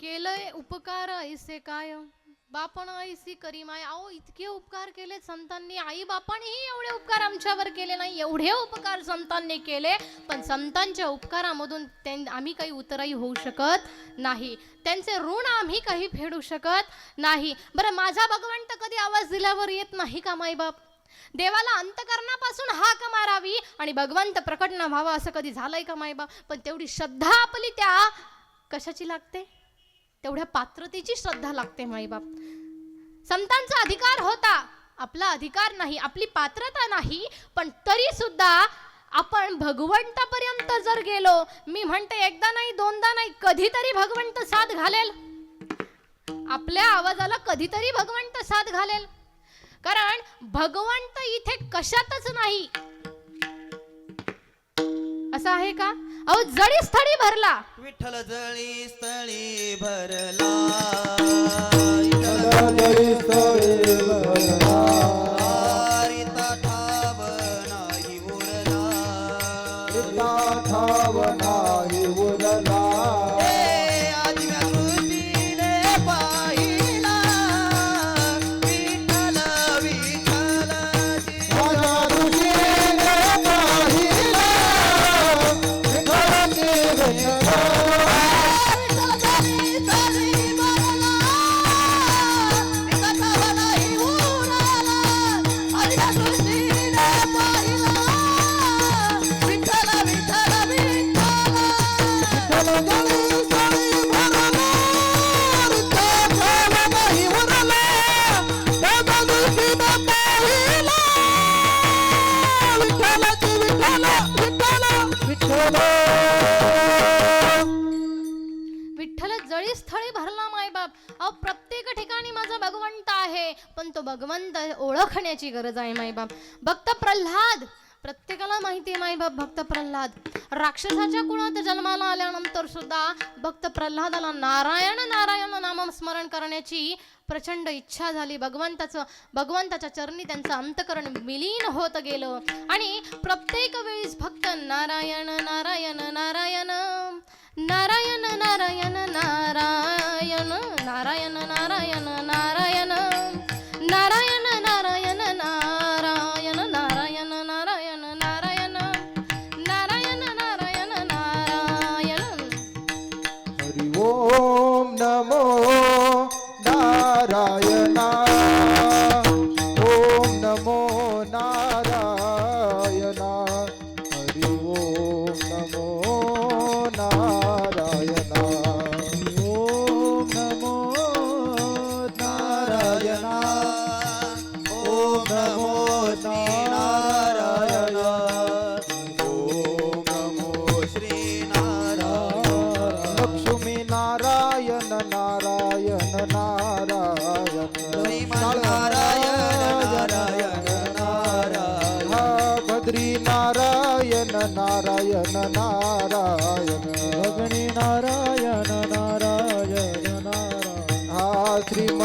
केलंय उपकार ऐसे काय बापण ऐसी करी माय. अहो इतके उपकार केले संतांनी. आई बापानेही एवढे उपकार आमच्यावर केले नाही. एवढे उपकार संतांनी केले पण संतांच्या उपकारामधून त्यां आम्ही काही उतराई होऊ शकत नाही. त्यांचे ऋण आम्ही काही फेडू शकत नाही. बरं माझा भगवंत कधी आवाज दिल्यावर येत नाही का माईबाप देवाला अंतकरणापासून हाक मारावी आणि भगवंत प्रकट न व्हावा असं कधी झालंय का माईबाप पण तेवढी श्रद्धा आपली त्या कशाची लागते? तेवढ्या पात्रतेची श्रद्धा लागते माईबाप. संतांचा अधिकार होता. आपला अधिकार नाही आपली पात्रता नाही पण तरी सुद्धा आपण भगवंतापर्यंत जर गेलो मी म्हणते एकदा नाही दोनदा नाही कधीतरी भगवंत साथ घालेल. आपल्या आवाजाला कधीतरी भगवंत साथ घालेल. कारण भगवंत इथे कशातच नाही. असं आहे का? अहो जडी स्थळी भरला विठ्ठल जळी स्थळी भरला विठ्ठल जळी स्थळी भरला. हरिता ठाव नाही उरला पिता ठाव नाही उरला. पण तो भगवंत ओळखण्याची गरज आहे माईबाप भक्त प्रल्हाद प्रत्येकाला माहिती आहे माईबाप भक्त प्रल्हाद. राक्षसाच्या कुळात जन्माला आल्यानंतर सुद्धा भक्त प्रल्हादाला नारायण नारायण नामस्मरण करण्याची प्रचंड इच्छा झाली. भगवंताचं भगवंताच्या चरणी त्यांचं अंतकरण विलीन होत गेलं. आणि प्रत्येक वेळेस भक्त नारायण नारायण नारायण नारायण नारायण ॐ नमो श्रीनारायण ॐ नमो श्रीनारायण लक्ष्मी नारायण नारायण नारायण नारायण नारायण ભદ્રી નારાયણ નારાયણ નારાયણ ભગણી નારાયણ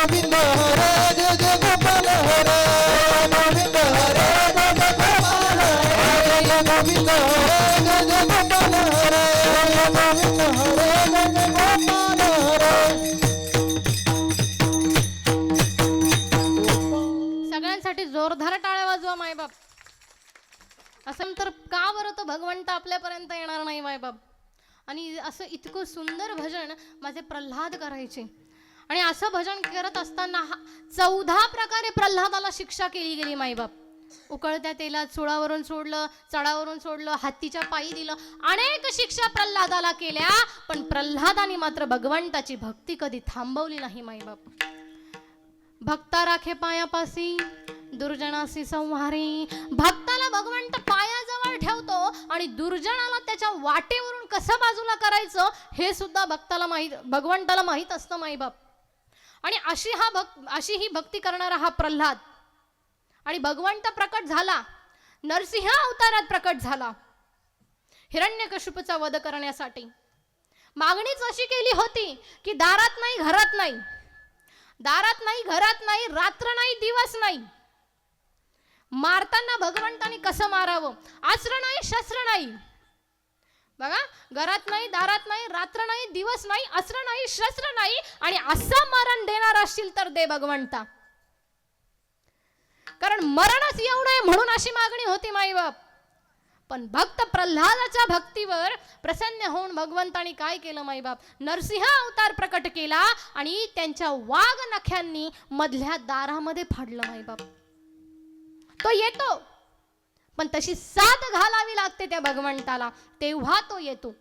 गोविंद हरे जय जय गोपाल हरे गोविंद हरे जय जय गोपाल हरे गोविंद हरे जय जय गोपाल हरे गोविंद हरे जय जय गोपाल हरे सगळ्यांसाठी जोरदार टाळ्या वाजवा मायबाप. असं तर का बरं तो भगवंत आपल्यापर्यंत येणार नाही मायबाप? आणि असं इतकं सुंदर भजन माझे प्रल्हाद करायचे. आणि असं भजन करत असताना हा चौदा प्रकारे प्रल्हादाला शिक्षा केली गेली माईबाप. उकळत्या तेलात चुळावरून सोडलं चढावरून सोडलं हत्तीच्या पायी दिलं. अनेक शिक्षा प्रल्हादाला केल्या पण प्रल्हादाने मात्र भगवंताची भक्ती कधी थांबवली नाही माईबाप. भक्ता राखे पायापासी दुर्जनासी संहारी. भक्ताला भगवंत पायाजवळ ठेवतो आणि दुर्जनाला त्याच्या वाटेवरून कसं बाजूला करायचं हे सुद्धा भक्ताला माहीत भगवंताला माहीत असतं माईबाप. आणि अशी हा भक् अशी ही भक्ती करणारा हा प्रल्हाद. आणि भगवंत प्रकट झाला. नरसिंह अवतारात प्रकट झाला. हिरण्यकशिपूचा वध करण्यासाठी. मागणीच अशी केली होती की दारात नाही घरात नाही. दारात नाही घरात नाही रात्र नाही दिवस नाही. मारताना भगवंतानी कसं मारावं? अस्त्र नाही शस्त्र नाही. बघा घरात नाही दारात नाही रात्र नाही दिवस नाही अस्त्र नाही शस्त्र नाही आणि असं मरण देणार असशील तर दे भगवंता. कारण मरणच येऊ नये म्हणून अशी मागणी होती माईबाप. पण भक्त प्रल्हादाच्या भक्तीवर प्रसन्न होऊन भगवंतानी काय केलं माईबाप? नरसिंह अवतार प्रकट केला आणि त्यांच्या वाघ नख्यांनी मधल्या दारामध्ये फाडलं माईबाप. तो येतो. पण तशी साथ घालावी लागते त्या भगवंताला. तेव्हा तो येतो.